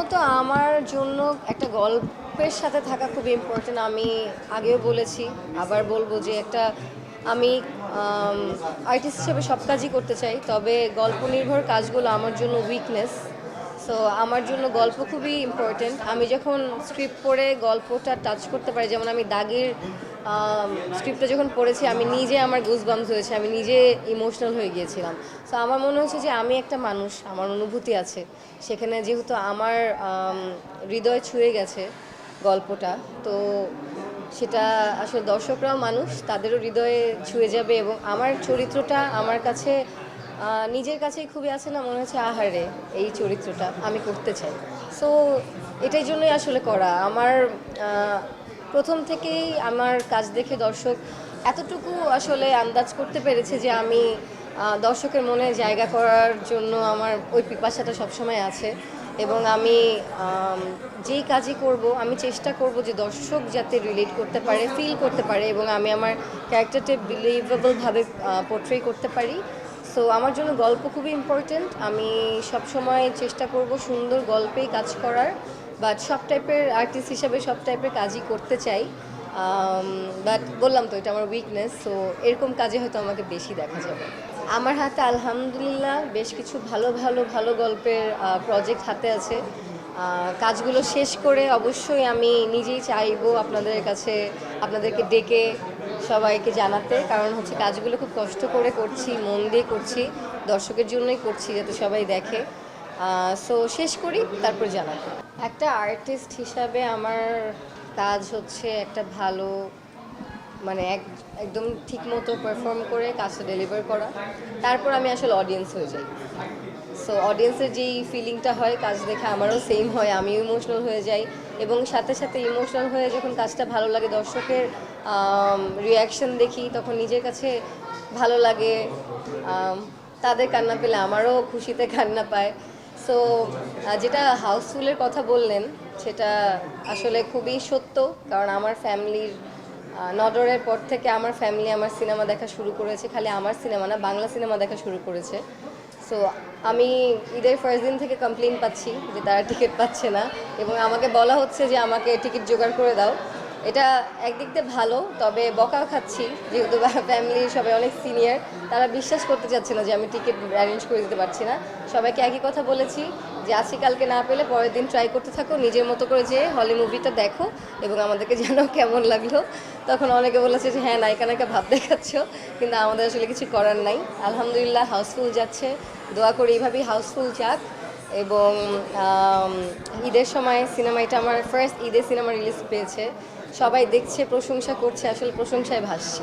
প্রথমত আমার জন্য একটা গল্পের সাথে থাকা খুব ইম্পর্টেন্ট আমি আগেও বলেছি, আবার বলব যে একটা আমি আর্টিস্ট হিসেবে সব কাজই করতে চাই, তবে গল্প নির্ভর কাজগুলো আমার জন্য উইকনেস সো আমার জন্য গল্প খুবই ইম্পর্টেন্ট আমি যখন স্ক্রিপ্ট পড়ে গল্পটা টাচ করতে পারি, যেমন আমি দাগের স্ক্রিপ্টটা যখন পড়েছি, আমি নিজে আমার গুজবামস হয়েছে, আমি নিজে ইমোশনাল হয়ে গিয়েছিলাম। সো আমার মনে হচ্ছে যে আমি একটা মানুষ, আমার অনুভূতি আছে। সেখানে যেহেতু আমার হৃদয় ছুঁয়ে গেছে গল্পটা, তো সেটা আসলে দর্শকরাও মানুষ, তাদেরও হৃদয়ে ছুঁয়ে যাবে এবং আমার চরিত্রটা আমার কাছে নিজের কাছেই খুবই আছে না মনে হচ্ছে, আহারে, এই চরিত্রটা আমি করতে চাই। সো এটাই জন্যই আসলে করা। আমার প্রথম থেকেই আমার কাজ দেখে দর্শক এতটুকু আসলে আন্দাজ করতে পেরেছে যে আমি দর্শকের মনে জায়গা করার জন্য আমার ওই পিপাসাটা সবসময় আছে এবং আমি যেই কাজই করব, আমি চেষ্টা করব যে দর্শক যাতে রিলেট করতে পারে ফিল করতে পারে এবং আমি আমার ক্যারেক্টারটা বিলিভেবলভাবে পোর্ট্রে করতে পারি। সো আমার জন্য গল্প খুবই ইম্পর্টেন্ট আমি সবসময় চেষ্টা করব সুন্দর গল্পেই কাজ করার বাট সব টাইপের আর্টিস্ট হিসাবে সব টাইপের কাজই করতে চাই। বাট বললাম তো, এটা আমার উইকনেস সো এরকম কাজে হয়তো আমাকে বেশি দেখা যাবে। আমার হাতে আলহামদুলিল্লাহ বেশ কিছু ভালো ভালো ভালো গল্পের প্রজেক্ট হাতে আছে। কাজগুলো শেষ করে অবশ্যই আমি নিজেই চাইব আপনাদের কাছে, আপনাদেরকে ডেকে সবাইকে জানাতে, কারণ হচ্ছে কাজগুলো খুব কষ্ট করে করছি, মন দিয়ে করছি, দর্শকের জন্যই করছি যাতে সবাই দেখে। সো শেষ করি, তারপর জানাব। একটা আর্টিস্ট হিসাবে আমার কাজ হচ্ছে একটা ভালো মানে এক, একদম ঠিক মতো পারফর্ম করে কাজটা ডেলিভার করা। তারপর আমি আসলে অডিয়েন্স হয়ে যাই। সো অডিয়েন্সের যেই ফিলিংটা হয়, কাজ দেখে আমারও সেম হয়, আমিও ইমোশনাল হয়ে যাই। এবং সাথে সাথে ইমোশনাল হয়ে যখন কাজটা ভালো লাগে, দর্শকের রিয়াকশন দেখি, তখন নিজের কাছে ভালো লাগে। তাদের কান্না পেলে আমারও খুশিতে কান্না পায়। সো যেটা হাউসফুলের কথা বললেন, সেটা আসলে খুবই সত্য। কারণ আমার ফ্যামিলির নডরের পর থেকে আমার ফ্যামিলি আমার সিনেমা দেখা শুরু করেছে। খালি আমার সিনেমা না, বাংলা সিনেমা দেখা শুরু করেছে। সো আমি ঈদের ফার্স্ট দিন থেকে কমপ্লেন পাচ্ছি যে তারা টিকিট পাচ্ছে না এবং আমাকে বলা হচ্ছে যে আমাকে টিকিট জোগাড় করে দাও। এটা একদিক দিয়ে ভালো, তবে বকাও খাচ্ছি, যেহেতু ফ্যামিলির সবাই অনেক সিনিয়র তারা বিশ্বাস করতে চাচ্ছে না যে আমি টিকিট অ্যারেঞ্জ করে দিতে পারছি না। সবাইকে একই কথা বলেছি যে আজকে কালকে না পেলে পরের দিন ট্রাই করতে থাকো, নিজের মতো করে যে হলি মুভিটা দেখো এবং আমাদেরকে জানাও কেমন লাগল। তখন অনেকে বলেছে যে হ্যাঁ নায়িকা নায়িকা ভাব দেখাচ্ছ, কিন্তু আমাদের আসলে কিছু করার নাই। আলহামদুলিল্লাহ হাউসফুল যাচ্ছে। দোয়া করি, এইভাবেই হাউসফুল যাক এবং ঈদের সময় সিনেমা এটা আমার ফার্স্ট ঈদের সিনেমা রিলিজ পেয়েছে। সবাই দেখছে, প্রশংসা করছে, আসলে প্রশংসায় ভাসছি।